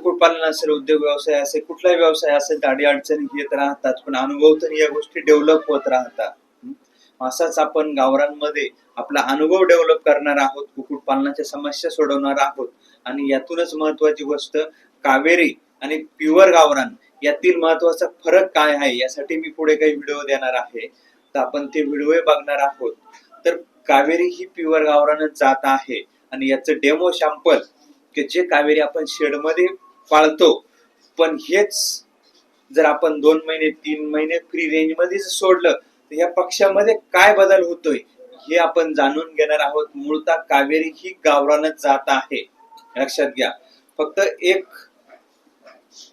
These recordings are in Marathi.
कुक्कुटपालन असेल उद्योग व्यवसाय असेल कुठलाही व्यवसाय असेल तर अडचणी येत राहतात पण अनुभव तर या गोष्टी डेव्हलप होत राहतात. असाच आपण गावरांमध्ये आपला अनुभव डेव्हलप करणार आहोत कुक्कुटपालनाच्या समस्या सोडवणार आहोत. आणि यातूनच महत्वाची गोष्ट कावेरी आणि प्युअर गावरान यातील महत्त्वाचा फरक काय आहे यासाठी मी पुढे काही व्हिडिओ देणार आहे. तर आपण ते व्हिडिओ बघणार आहोत. तर कावेरी ही प्युअर गावरानच जात आहे. आणि याचं डेमो शॅम्पल की जे कावेरी आपण शेडमध्ये पाळतो. पण हेच जर आपण दोन महिने तीन महिने फ्री रेंजमध्ये सोडलं तर या पक्षामध्ये काय बदल होतोय हे आपण जाणून घेणार आहोत. मूळता कावेरी ही गावरानच जात आहे. लक्षात घ्या. फक्त एक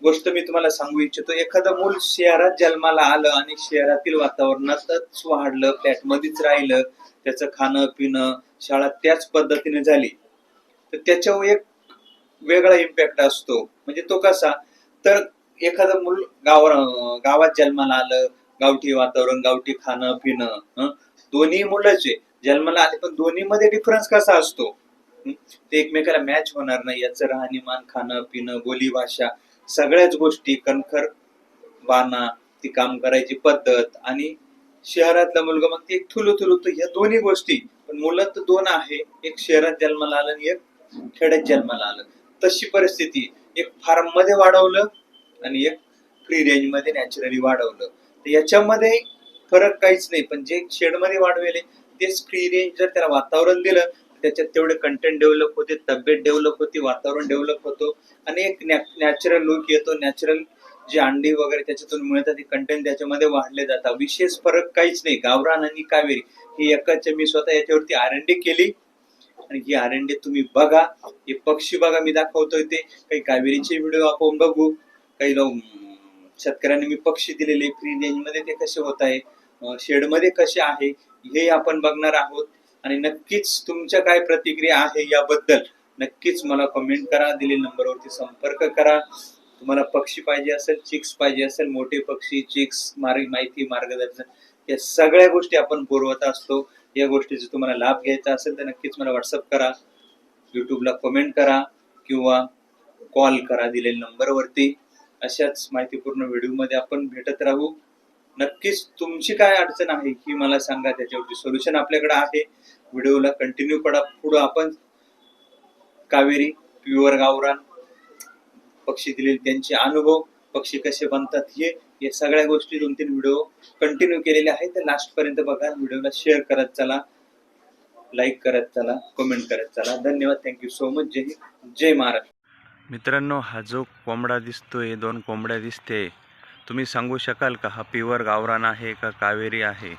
गोष्ट मी तुम्हाला सांगू इच्छितो. एखादं मूल शहरात जन्माला आलं आणि शहरातील वातावरणातच वाढलं फ्लॅट मध्येच राहिलं त्याचं खाणं पिणं शाळा त्याच पद्धतीने झाली तर त्याच्यावर एक वेगळा इम्पॅक्ट असतो. म्हणजे तो कसा? तर एखादं मूल गाव गावात जन्माला आलं गावठी वातावरण गावठी खाणं पिणं दोन्ही मुलंचे जन्माला आले पण दोन्ही मध्ये डिफरन्स कसा असतो? ते एकमेकाला मॅच होणार नाही. याचं राहणीमान खाणं पिणं बोली भाषा सगळ्याच गोष्टी कणखर बाणा ती काम करायची पद्धत आणि शहरातला मुलगा मग ते एक थुलू थुलू तर ह्या दोन्ही गोष्टी. पण मुलं तर दोन आहे. एक शहरात जन्माला आलं आणि एक खेड्यात जन्माला आलं. तशी परिस्थिती. एक फार्ममध्ये वाढवलं आणि एक फ्री रेंजमध्ये नॅचरली वाढवलं. तर याच्यामध्ये फरक काहीच नाही. पण जे शेडमध्ये वाढवेले तेच फ्री रेंज जर त्याला वातावरण दिलं त्याच्यात तेवढे कंटेंट डेव्हलप होते तब्येत डेव्हलप होते वातावरण डेव्हलप होतो आणि एक नॅचरल लुक येतो. नॅचरल जे अंडी वगैरे त्याच्यातून मिळतात ते कंटेंट त्याच्यामध्ये वाढले जातात. विशेष फरक काहीच नाही. गावरान आणि कावेरी ही एकाच मी स्वतः याच्यावरती आर एन डी केली. आणि ही आर तुम्ही बघा. हे पक्षी बघा मी दाखवतोय ते. काही कावेरीचे व्हिडिओ आपण बघू. काही लोक शेतकऱ्यांनी मी पक्षी दिलेले फ्री रेंजमध्ये ते कसे होत आहे शेडमध्ये कसे आहे हे आपण बघणार आहोत. आणि नक्कीच तुमच्या काय प्रतिक्रिया आहे याबद्दल नक्कीच मला कमेंट करा. दिलेल्या नंबरवरती संपर्क करा. तुम्हाला पक्षी पाहिजे असेल चिक्स पाहिजे असेल मोठे पक्षी चिक्स मार्ग माहिती मार्गदर्शन या सगळ्या गोष्टी आपण पुरवत असतो. या गोष्टीचा तुम्हाला लाभ घ्यायचा असेल तर नक्कीच मला व्हॉट्सअप करा युट्यूबला कमेंट करा किंवा कॉल करा दिलेल्या नंबरवरती अशाच माहितीपूर्ण व्हिडिओमध्ये आपण भेटत राहू. नक्कीच तुमची काय अडचण आहे ही मला सांगा त्याच्यावरती सोल्युशन आपल्याकडे आहे. व्हिडिओला कंटिन्यू करा पुढं आपण कावेरी प्युअर गावरान पक्षी दिलेले त्यांचे अनुभव पक्षी कसे बनतात हे या सगळ्या गोष्टी दोन तीन व्हिडिओ कंटिन्यू केलेले आहेत. तर लास्ट पर्यंत बघा व्हिडिओला शेअर करत चला लाईक करत चला कमेंट करत चला. धन्यवाद थँक्यू सो मच जय जय महाराष्ट्र. मित्रांनो हा जो कोंबडा दिसतोय दोन कोंबड्या दिसते. तुम्ही सांगू शकाल का हा पिवर गावरान आहे का कावेरी आहे?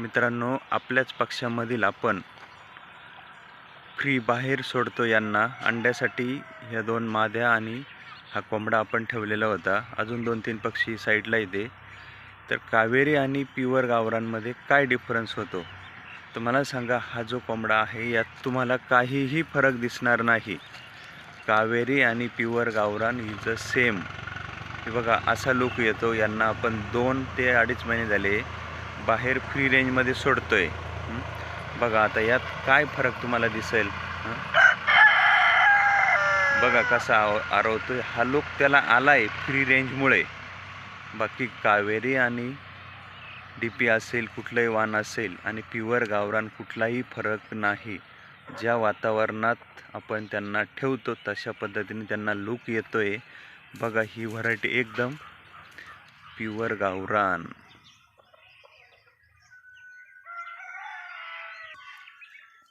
मित्रांनो आपल्याच पक्षामधील आपण फ्री बाहेर सोडतो यांना. अंड्यासाठी ह्या दोन माद्या आणि हा कोंबडा आपण ठेवलेला होता. अजून दोन तीन पक्षी साईडला येते तर कावेरी आणि प्युअर गावरांमध्ये काय डिफरन्स होतो? तर मला सांगा हा जो कोंबडा आहे यात तुम्हाला काहीही फरक दिसणार नाही. कावेरी आणि प्युअर गावरान इज अ सेम हे बघा असा लुक येतो. यांना आपण दोन ते अडीच महिने झाले. बाहेर फ्री रेंजमध्ये सोडतो आहे बघा आता यात काय फरक तुम्हाला दिसेल? बघा कसा आव आहे हा लुक त्याला आला आहे फ्री रेंजमुळे बाकी कावेरी आणि डी पी असेल कुठलंही वाण असेल आणि प्युअर गावरान कुठलाही फरक नाही. ज्या वातावरणात आपण त्यांना ठेवतो तशा पद्धतीने त्यांना लूक आहे बघा ही व्हरायटी एकदम प्युअर गावरान.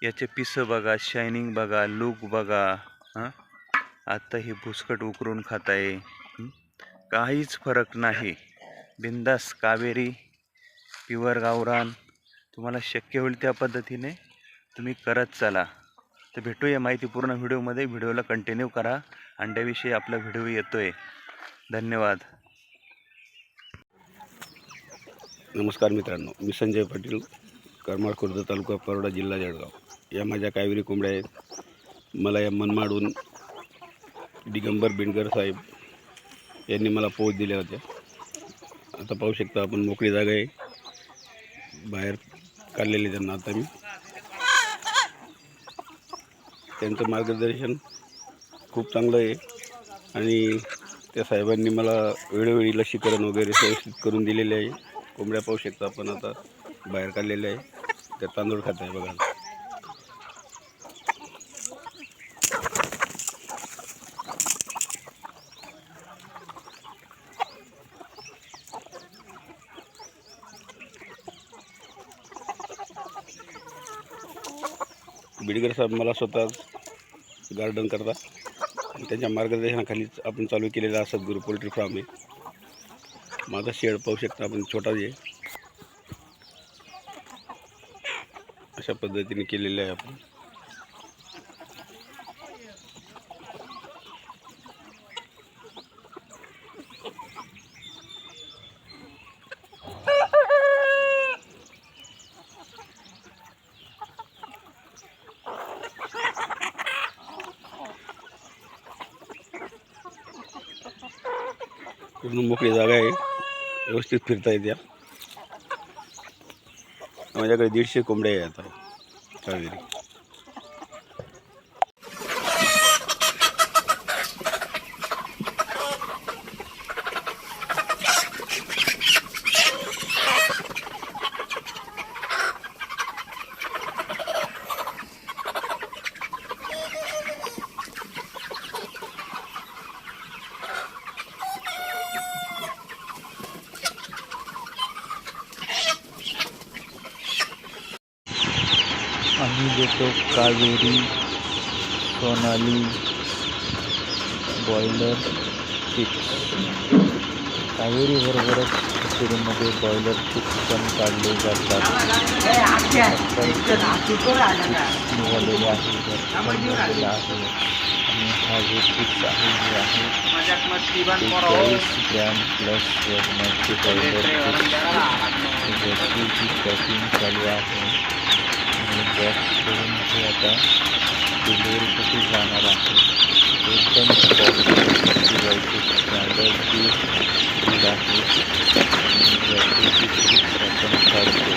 याचे पिसं बघा शायनिंग बघा लूक बघा हां? आता ही भुसकट उकरून खात आहे काहीच फरक नाही. बिंदास कावेरी प्युअर गावरान तुम्हाला शक्य होईल त्या पद्धतीने तुम्ही करत चला. तर भेटूया माहितीपूर्ण व्हिडिओमध्ये. व्हिडिओला कंटिन्यू करा. अंड्याविषयी आपला व्हिडिओ येतो आहे धन्यवाद. नमस्कार मित्रांनो. मी संजय पाटील करमाळ खुर्द तालुका परोडा जिल्हा जळगाव. या माझ्या कावेरी कोंबड्या आहेत. मला या मनमाडून दिगंबर बिणकर साहेब यांनी मला पोच दिल्या होत्या. आता पाहू शकता आपण मोकळी जागा आहे. बाहेर काढलेली त्यांना आता मी. त्यांचं मार्गदर्शन खूप चांगलं आहे. आणि त्या साहेबांनी मला वेळोवेळी लसीकरण वगैरे व्यवस्थित करून दिलेले आहे. कोंबड्या पाहू शकता आपण आता बाहेर काढलेल्या आहे. त्या तांदूळ खात आहे बघा. बिडगर साहेब मला स्वतः गार्डन करता आणि त्यांच्या मार्गदर्शनाखालीच आपण चालू केलेला सद्गुरू पोल्ट्री फार्म आहे माझा शेड पाहू शकता आपण छोटा जे. अशा पद्धतीने केलेलं आहे आपण. पूर्ण मोकळी जागा आहे. व्यवस्थित फिरता येत्या माझ्याकडे दीडशे कोंबड्या आहे आता. कावेरी आम्ही देतो कावेरी सोनाली बॉयलर चिप्स कावेरीबरोबरच खिचडीमध्ये बॉयलर चिप्स पण काढले जातात. निघालेले आहे आणि हा जो चिप्स आहे हे आहे चाळीस ग्रॅम प्लस वजनाचे बॉयलर चिप्स ज्याची जी पॅकिंग चालू आहे बॉक्स करून ते आता डिलिव्हरीसाठी जाणार आहे एकदम फूड आहे आणि याची जी chips आपण काढतो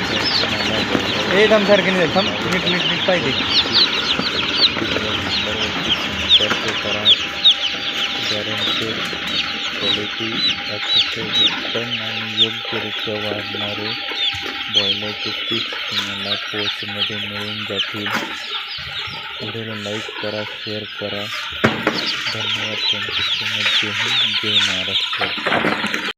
जर तुम्हाला बरोबर ए दमसारखे नाही थांब नीट नीट नीट पाहिजे. नंबरवरती संपर्क करा गॅरंटेड क्वालिटी अतिशय उत्तम आणि योग्यरित्या वाढणारे बॉयलरचे पीस तुम्हाला पोचमध्ये मिळून जातील व्हिडिओला लाईक करा शेअर करा। धन्यवाद तुमचे जय हिंद जय महाराष्ट्र।